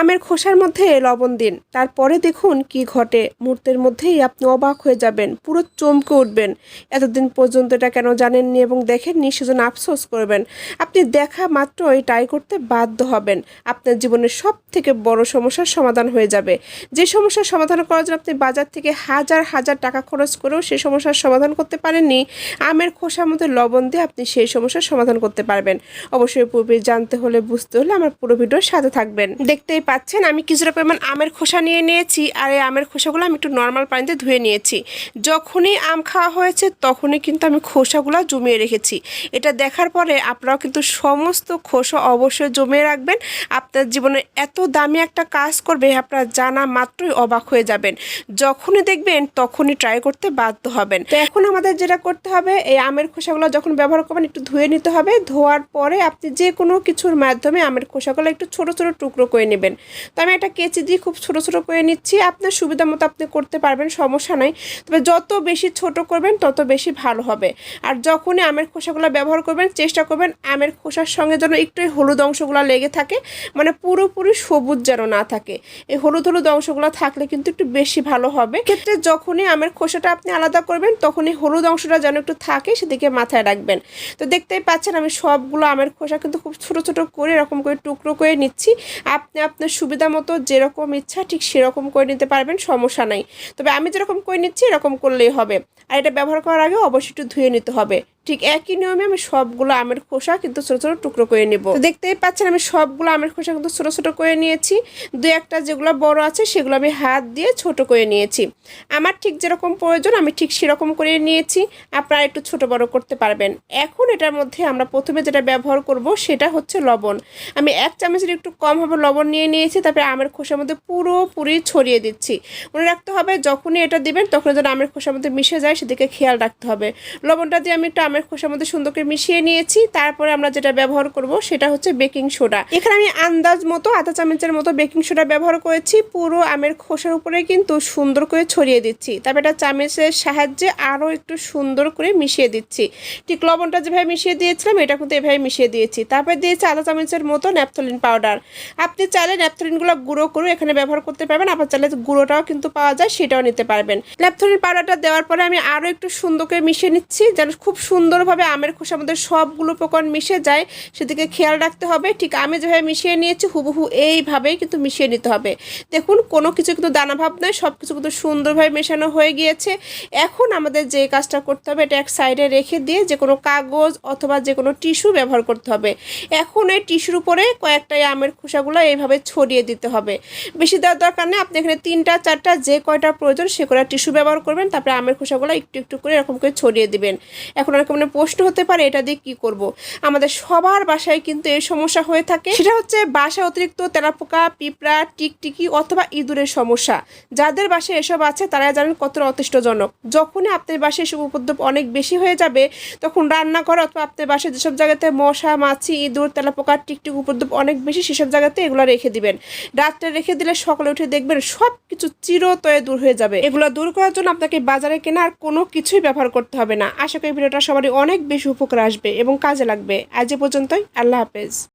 আমের খোসার মধ্যে লবণ দিন। তারপরে দেখুন কি ঘটে। মুহূর্তের মধ্যেই আপনি অবাক হয়ে যাবেন, পুরো চমকে উঠবেন। এতদিন পর্যন্ত এটা কেন জানেননি এবং দেখেননি সেজন্য আফসোস করবেন। আপনি দেখা মাত্রই ট্রাই করতে বাধ্য হবেন। আপনার জীবনের সব থেকে বড় সমস্যার সমাধান হয়ে যাবে। যে সমস্যার সমাধান করার জন্য আপনি বাজার থেকে হাজার হাজার টাকা খরচ করেও সেই সমস্যার সমাধান করতে পারেননি, আমের খোসার মধ্যে লবণ দিয়ে আপনি সেই সমস্যার সমাধান করতে পারবেন। অবশ্যই পূর্বে জানতে হলে বুঝতে হলে আমার পুরো ভিডিওর সাথে থাকবেন। দেখতেই পাচ্ছেন, আমি কিছুটা পরিমাণ আমের খোসা নিয়ে নিয়েছি আর এই আমের খোসাগুলো আমি একটু নর্মাল পানিতে ধুয়ে নিয়েছি। যখনই আম খাওয়া হয়েছে তখনই কিন্তু আমি খোসাগুলো জমিয়ে রেখেছি। এটা দেখার পরে আপনারাও কিন্তু সমস্ত খোসা অবশ্যই জমিয়ে রাখবেন। আপনার জীবনে এত দামি একটা কাজ করবে, আপনারা জানা মাত্রই অবাক হয়ে যাবেন। যখনই দেখবেন তখনই ট্রাই করতে বাধ্য হবেন। তো এখন আমাদের যেটা করতে হবে, এই আমের খোসাগুলো যখন ব্যবহার করবেন একটু ধুয়ে নিতে হবে। ধোয়ার পরে আপনি যে কোনো কিছুর মাধ্যমে আমের খোসাগুলো একটু ছোট ছোট টুকরো করে নেবেন। তো আমি একটা কেচি দিয়ে খুব ছোট ছোট করে নিচ্ছি। আপনার সুবিধা মতো আপনি করতে পারবেন, সমস্যা নাই। তবে যত বেশি ছোট করবেন, তত বেশি ভালো হবে। আর যখনই আমের খোসাগুলো ব্যবহার করবেন, চেষ্টা করবেন আমের খোসার সঙ্গে যেন একটু হলুদ অংশগুলো লেগে থাকে মানে পুরোপুরি সবুজ যেন না থাকে। এই হলুদ হলুদ অংশগুলো থাকলে কিন্তু একটু বেশি ভালো হবে। ক্ষেত্রে যখনই আমের খোসাটা আপনি আলাদা করবেন, তখনই হলুদ অংশটা যেন একটু থাকে, সেদিকে মাথায় রাখবেন। তো দেখতেই পাচ্ছেন, আমি সবগুলো আমের খোসা কিন্তু খুব ছোট ছোট করে এরকম করে টুকরো করে নিচ্ছি। আপনি আপনার সুবিধা মতো যেরকম ইচ্ছা ঠিক সেরকম করে নিতে পারবেন, সমস্যা নাই। তবে আমি যেরকম করে নিচ্ছি এরকম করলেই হবে। আর এটা ব্যবহার করার আগে অবশ্যই একটু ধুয়ে নিতে হবে। ঠিক একই নিয়মে আমি সবগুলো আমের খোসা কিন্তু ছোটো ছোটো টুকরো করে নেব। দেখতেই পাচ্ছেন আমি সবগুলো আমের খোসা কিন্তু ছোটো ছোটো করে নিয়েছি। দু একটা যেগুলো বড় আছে সেগুলো আমি হাত দিয়ে ছোট করে নিয়েছি। আমার ঠিক যেরকম প্রয়োজন আমি ঠিক সেরকম করে নিয়েছি। আপনারা একটু ছোট বড় করতে পারবেন। এখন এটার মধ্যে আমরা প্রথমে যেটা ব্যবহার করব সেটা হচ্ছে লবণ। আমি এক চামচের একটু কম হবে লবণ নিয়ে নিয়েছি, তারপরে আমের খোসার মধ্যে পুরোপুরি ছড়িয়ে দিচ্ছি। মনে রাখতে হবে যখনই এটা দিবেন তখন যেন আমের খোসার মধ্যে মিশে যায়, সেদিকে খেয়াল রাখতে হবে। লবণটা দিয়ে আমি একটু আমের খোসার মধ্যে সুন্দর করে মিশিয়ে নিয়েছি, তারপরে আমরা যেটা ব্যবহার করব সেটা হচ্ছে বেকিং সোডা। এখানে আমি আন্দাজ মতো, আধা চামচের মতো বেকিং সোডা ব্যবহার করেছি, পুরো আমের খোসার উপরে কিন্তু সুন্দর করে ছড়িয়ে দিচ্ছি। তারপর এটা চামচের সাহায্যে আরও একটু সুন্দর করে মিশিয়ে দিচ্ছি। ঠিক লবণটা যেভাবে মিশিয়ে দিয়েছিলাম, এটা কিন্তু এভাবে মিশিয়ে দিয়েছি। তারপর দিয়েছি আধা চামচের মতো ন্যাপথলিন পাউডার। আপনি চাইলে ন্যাপথলিনগুলো গুঁড়ো করে এখানে ব্যবহার করতে পারবেন, আবার চাইলে গুঁড়োটাও কিন্তু পাওয়া যায়, সেটাও নিতে পারবেন। ন্যাপথলিন পাউডারটা দেওয়ার পরে আমি আরও একটু সুন্দর করে মিশিয়ে নিচ্ছি, যেন খুব সুন্দরভাবে আমের খোসার মধ্যে সবগুলো উপকরণ মিশে যায়, সেদিকে খেয়াল রাখতে হবে। ঠিক আমি যেভাবে মিশিয়ে নিয়েছি, হুবহু এইভাবেই কিন্তু মিশিয়ে নিতে হবে। দেখুন, কোনো কিছু কিন্তু দানাভাব নয় সব কিছু কিন্তু সুন্দরভাবে মেশানো হয়ে গিয়েছে। এখন আমাদের যে কাজটা করতে হবে, এটা এক সাইডে রেখে দিয়ে যে কোনো কাগজ অথবা যে কোনো টিস্যু ব্যবহার করতে হবে। এখন এই টিস্যুর উপরে কয়েকটা এই আমের খোসাগুলো এইভাবে ছড়িয়ে দিতে হবে। বেশি দেওয়ার দরকার নেই, আপনি এখানে তিনটা, চারটা যে কয়টা প্রয়োজন, সে কয়টা টিস্যু ব্যবহার করবেন, তারপরে আমের খোসাগুলো একটু একটু করে এরকম করে ছড়িয়ে দিবেন। এখন অনেক মানে প্রশ্ন হতে পারে, এটা দিয়ে কি করব। আমাদের সবার বাসায় কিন্তু এই সমস্যা হয়ে থাকে। সেটা হচ্ছে বাসা অতিরিক্ত তেলাপোকা, পিঁপড়া, টিকটিকি অথবা ইঁদুরের সমস্যা। যাদের বাসায় এসব আছে তারা জানেন কতটা অতিষ্ঠজনক। যখনই আপনার বাসায় এসব উপদ্রব অনেক বেশি হয়ে যাবে, তখন রান্নাঘর অথবা আপনার বাসায় যেসব জায়গাতে মশা, মাছি, ইঁদুর, তেলাপোকা, টিকটিক উপদ্রব অনেক বেশি, সেসব জায়গাতে এগুলো রেখে দিবেন। রাত্রে রেখে দিলে সকালে উঠে দেখবেন সব কিছু চিরতয়ে দূর হয়ে যাবে। এগুলো দূর করার জন্য আপনাকে বাজারে কেনা আর কোনো কিছুই ব্যবহার করতে হবে না। আশা করি ভিডিওটা সবারই অনেক বেশি উপকার আসবে এবং কাজে লাগবে। আজ এ পর্যন্তই আল্লাহ হাফেজ।